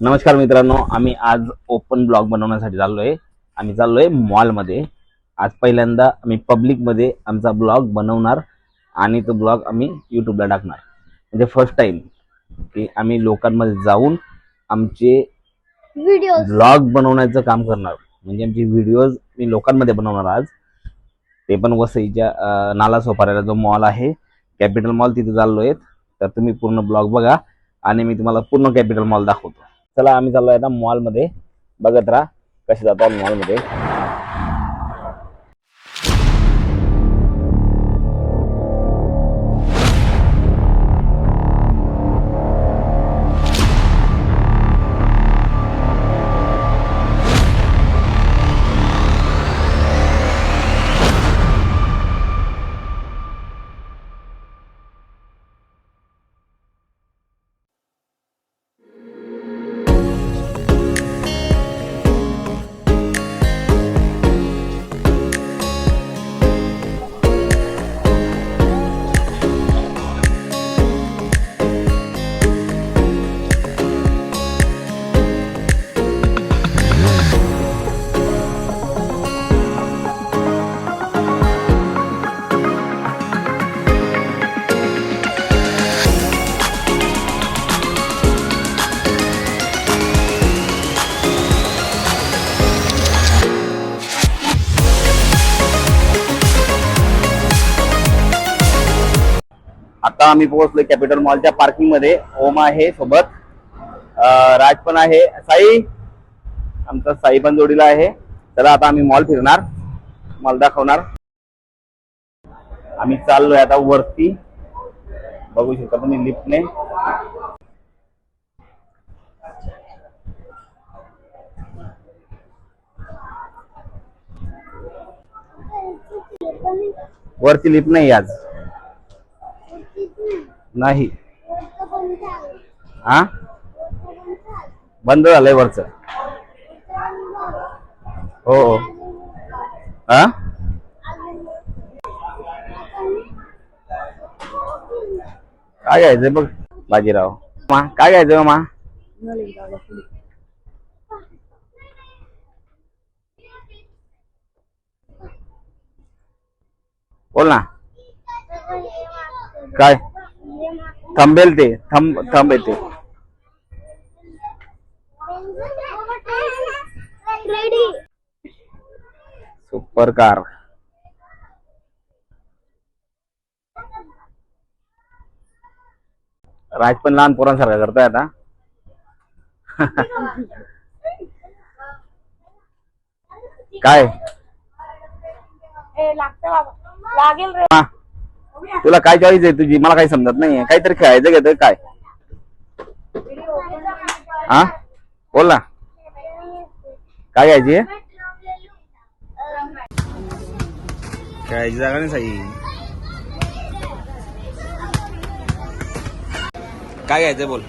नमस्कार मित्रांनो आम्ही आज ओपन ब्लॉग बनवण्यासाठी चाललोय. आम्ही चाललोय मॉलमध्ये आज पहिल्यांदा आम्ही पब्लिकमध्ये आमचा ब्लॉग बनवणार आणि तो ब्लॉग आम्ही युट्यूबला टाकणार. म्हणजे फर्स्ट टाइम की आम्ही लोकांमध्ये जाऊन आमचे व्हिडिओ ब्लॉग बनवण्याचं काम करणार. म्हणजे आमचे व्हिडिओज मी लोकांमध्ये बनवणार आज. ते पण वसईच्या नाला सोपाऱ्याला जो मॉल आहे कॅपिटल मॉल तिथे चाललोय. तर तुम्ही पूर्ण ब्लॉग बघा आणि मी तुम्हाला पूर्ण कॅपिटल मॉल दाखवतो. चला आम्ही चाललो आहे आता मॉलमध्ये बघत राहा कसे जातो मॉलमध्ये आता आम्ही पोहोचलोय कॅपिटल मॉलच्या पार्किंगमध्ये. ओम आहे सोबत. राज पण आहे. साई? आमचा साई पण जोडीला आहे. चला आता आम्ही मॉल फिरणार. मॉल दाखवणार. आम्ही चाललोय आता वरती. बघू शकता तुम्ही लिफ्टने वरती लिफ्ट नाही आज. नाही. हा बंद झालंय वरच. हो. हो काय घ्यायचंय बघ बाजीराव. मा काय घ्यायचंय मा? बोल ना. काय? थांबेल ते थांब थांब येते. रेडी सुपर कार राज पण लहान पोरांसारखा करतोय आता. काय? लागतं बाबा. लागेल रे. तुला काय चॉईस आहे तुझी? मला काही समजत नाहीये. काहीतरी खेळायचं घेतोय काय? हा? बोल ना. काय घ्यायची? खेळायची जागा नाही साई. काय घ्यायचंय बोल?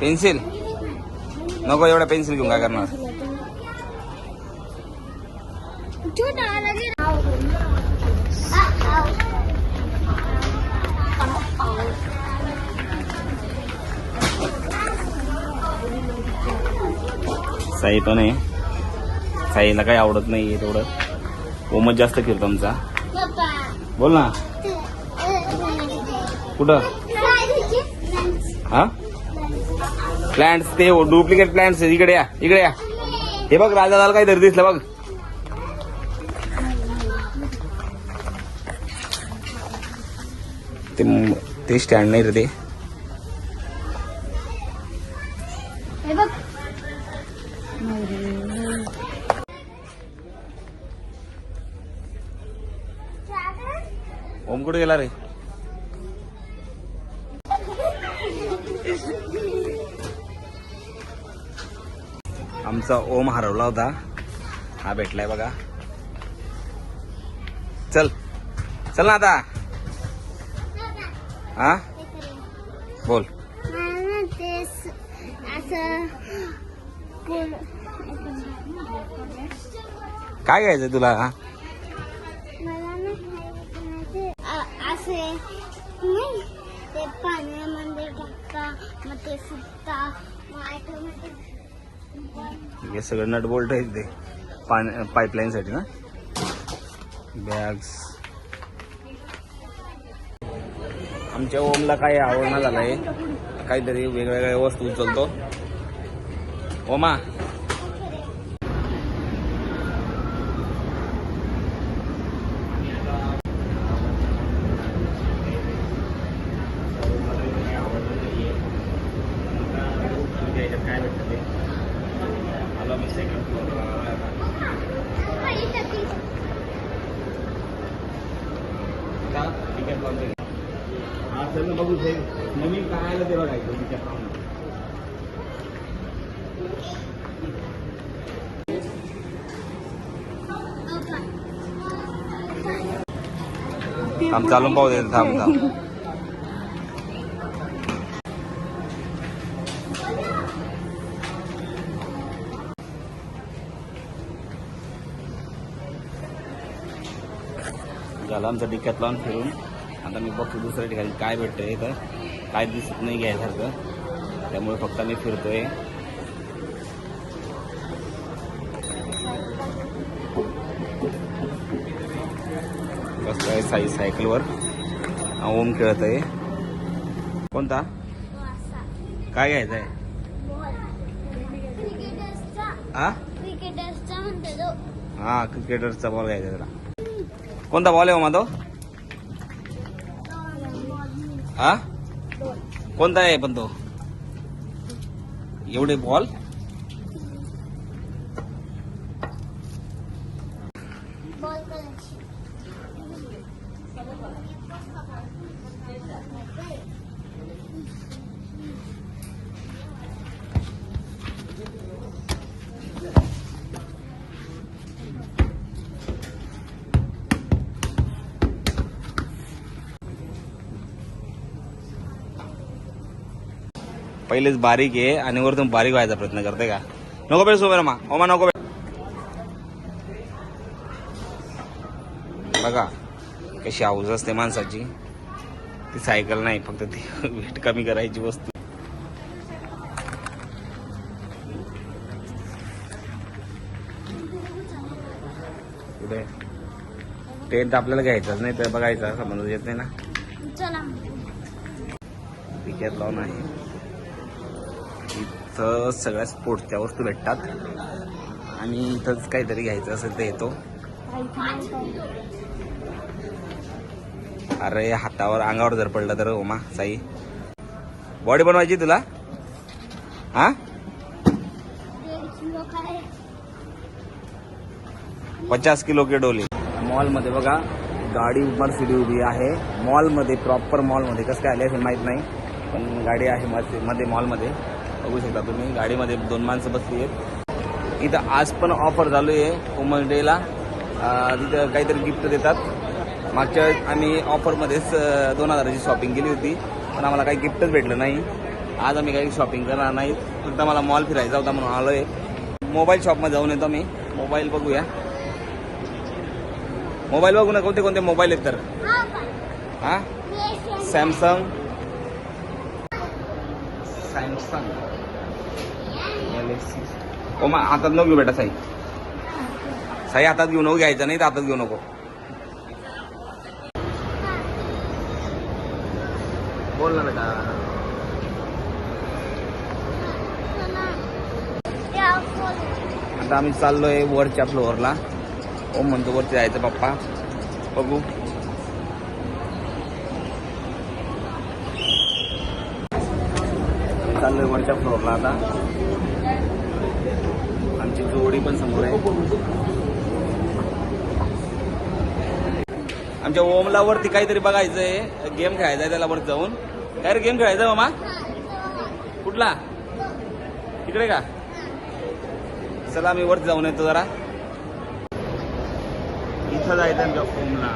पेन्सिल. नको एवढ्या पेन्सिल घेऊन काय करणार? साई पण आहे साईला काही आवडत नाहीये तेवढं. ओमच जास्त फिरतो आमचा. बोल ना. कुठं? हा? प्लॅन्ट्स ते डुप्लिकेट प्लॅन्ट्स इकडे या. इकडे या. हे बघ राजाला काही तरी दिसलं बघ. ते ते स्टँड नाही रे ते हे बघ ओम कुठे गेला रे. आमचा ओम हरवला होता. हा भेटलाय बघा. चल. चल ना आता. हा? बोल. असं काय घ्यायचंय तुला? हा असे ते पाण्यामध्ये मग ते फुटता मग हे सगळं नट बोल्ट आहे ते. पाणी पाईपलाईन साठी ना? बॅग्स आमच्या ओमला काही आवडणं झालंय? काहीतरी वेगवेगळ्या वस्तू उचलतो. ओमा काय भेटतं ते आलो मी सेकंड तिकीट लावतो हा चल बघू हे नवीन काय आलं ते बघायचं तिकीट लावून थांब चालून पाहू दे थांब थांब. झालं आमचं डिक्यात लावून फिरून. आता मी बघतो दुसऱ्या ठिकाणी काय भेटतंय इथं. काय दिसत नाही घ्यायसारखं. त्यामुळे फक्त मी फिरतोय. बसतोय साई सायकलवर. ओम खेळत आहे. कोणता? काय घ्यायचं आहे हा हा क्रिकेटरचा बॉल घ्यायचा त्याला कोणता बॉल आहे हो तो हा? कोणता आहे पण तो? एवढे बॉल पहिलेच बारीक आहे आणि वरतून बारीक व्हायचा प्रयत्न करते का? नको बेस मा ओमा नको बघा कशी हाऊस असते माणसाची. ती सायकल नाही फक्त ती वेट कमी करायची वस्तू. टेंट आपल्याला घ्यायचाच नाही तर बघायचा समज येत नाही ना. पिक्यात लावून आहे. इथं सगळ्या स्पोर्ट्सच्या वस्तू भेटतात. आणि इथंच काहीतरी घ्यायचं असेल तर येतो. अरे हातावर अंगावर जर पडलं तर ओमा साई. बॉडी बनवायची तुला? हा? पचास किलो के डोले मॉलमध्ये बघा गाडी मर्सिडी उभी आहे. मॉलमध्ये प्रॉपर मॉलमध्ये कसं काय आले असेल माहीत नाही. पण गाडी आहे मर्सि- मध्ये मॉलमध्ये. बघू शकता तुम्ही. गाडीमध्ये दोन माणसं बसली आहेत. इथं आज पण ऑफर चालू आहे वुमन्स डेला. तिथं काहीतरी गिफ्ट देतात. मागच्या वेळेस आम्ही ऑफरमध्येच दोन हजाराची शॉपिंग केली होती. पण आम्हाला काही गिफ्टच भेटलं नाही. आज आम्ही काही शॉपिंग करणार नाही फक्त मला मॉल फिरायचा होता म्हणून आलो आहे मोबाईल शॉपमध्ये जाऊन येतो मी मोबाईल बघूया. मोबाईल बघू ना कोणते कोणते मोबाईल आहेत तर. हा सॅमसंग ओ मग हातात नको घेऊ बेटा साई. साई हातात घेऊ नको घ्यायचं नाही तर हातात घेऊ नको. बोल ना बेटा. आता आम्ही चाललोय वरच्या फ्लोअरला ओम म्हणतो वरती जायचं पप्पा. बघू. चाललोय वरच्या फ्लोअरला आता. आमची जोडी पण समोर आहे. आमच्या ओमला वरती काहीतरी बघायचंय. गेम खेळायचा आहे त्याला वर जाऊन. काय रे गेम खेळायचा मामा? कुठला? तिकडे का? चला मी वरती जाऊन येतो जरा. इथं जायचं आमच्या ओमला.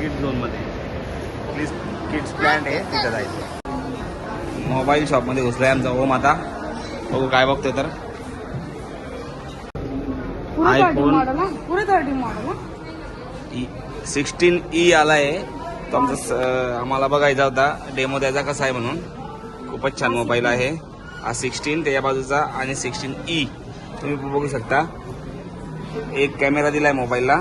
किड्स झोनमध्ये. किड्स किड्स प्लॅन्ट आहे तिथं जायचं. मोबाईल शॉपमध्ये घुसलाय आमचा. ओम आता. बघू काय बघतोय तर. हा? सिक्स्टीन ई आलाय. तो आमचा आम्हाला बघायचा होता. डेमो द्यायचा कसा आहे म्हणून. खूपच छान मोबाईल आहे. हा सिक्स्टीन त्याच्या बाजूचा आणि सिक्स्टीन ई तुम्ही बघू शकता. एक कॅमेरा दिलाय मोबाईलला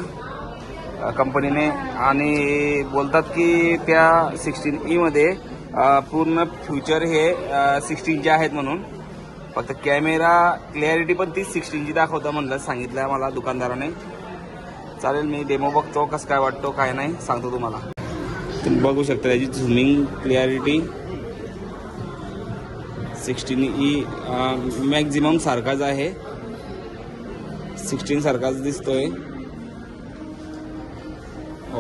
अ, कंपनीने आणि बोलतात की त्या सिक्स्टीन ई मध्ये अ, पूर्ण फ्युचर हे सिक्स्टीनचे आहेत म्हणून. फक्त कॅमेरा क्लॅरिटी पण तीच सिक्स्टीनची दाखवतं म्हणलं सांगितलं मला दुकानदाराने. चालेल मी डेमो बघतो कसं काय वाटतो काय नाही सांगतो तुम्हाला. तुम्ही बघू शकता त्याची zooming clarity sixteen E maximum सारखाच आहे. सिक्स्टीन सारखाच दिसतोय.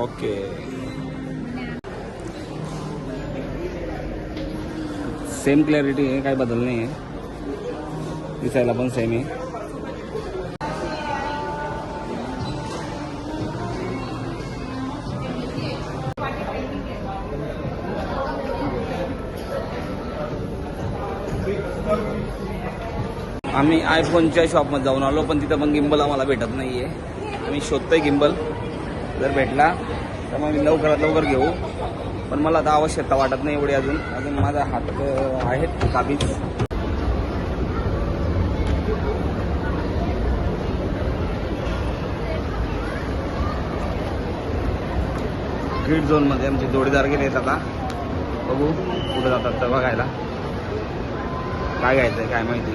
ओके सेम क्लॅरिटी आहे काही बदल नाही आहे दिसायला पण सेम आहे आम्ही आयफोनच्या शॉपमध्ये जाऊन आलो पण तिथं पण गिंबल आम्हाला भेटत नाही आहे आम्ही शोधतोय गिंबल जर भेटला तर मग आम्ही लवकरात लवकर घेऊ. पण मला आता आवश्यकता वाटत नाही एवढी अजून. अजून माझा हात आहेत काबीज ग्रीड झोनमध्ये आमचे जोडीदार गेले आता. बघू कुठे जातात तर बघायला. काय घ्यायचंय काय माहिती.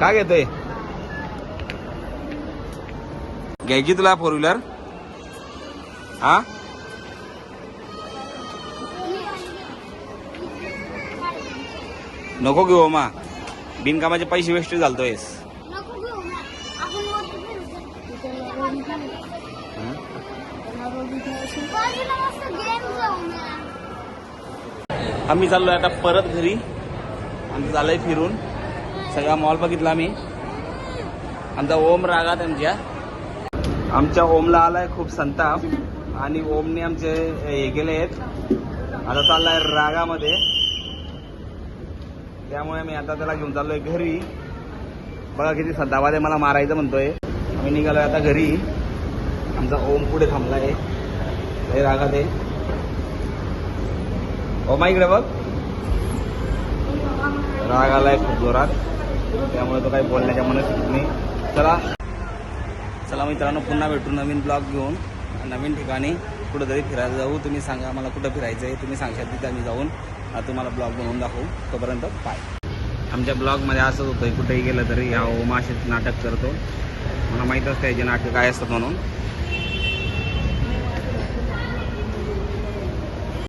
काय घेतोय? घ्यायची तुला फोर व्हीलर हा? नको घेऊ मा बिनकामाचे पैसे वेस्ट ना आम्ही चाललोय आता परत घरी. आमचं झालंय फिरून. सगळा मॉल बघितला आम्ही. आमचा ओम रागात आमच्या. आमच्या ओमला आलाय खूप संताप. आणि ओमने आमचे हे केले आहेत आता चाललाय रागामध्ये. त्यामुळे मी आता त्याला घेऊन चाललोय घरी. बघा किती सदावादे मला मारायचं म्हणतोय. आम्ही निघालोय आता घरी. आमचा ओम पुढे थांबलाय. हे रागात आहे. ओमा इकडे बघ. राग आलाय खूप जोरात. त्यामुळे तो काही बोलण्याच्या मनस्थितीत नाही. चला. चला मित्रांनो पुन्हा भेटू नवीन ब्लॉग घेऊन. नवीन ठिकाणी कुठेतरी फिरायला जाऊ. तुम्ही सांगा मला कुठं फिरायचं आहे तुम्ही सांगशाल तिथे आम्ही जाऊन. तुम्हाला ब्लॉग बनवून दाखवू. तोपर्यंत पाय आमच्या ब्लॉगमध्ये असंच होतं कुठेही गेलं तरी ह्या ओमा नाटक करतो. मला माहीत असतं याचे नाटक काय असतात म्हणून.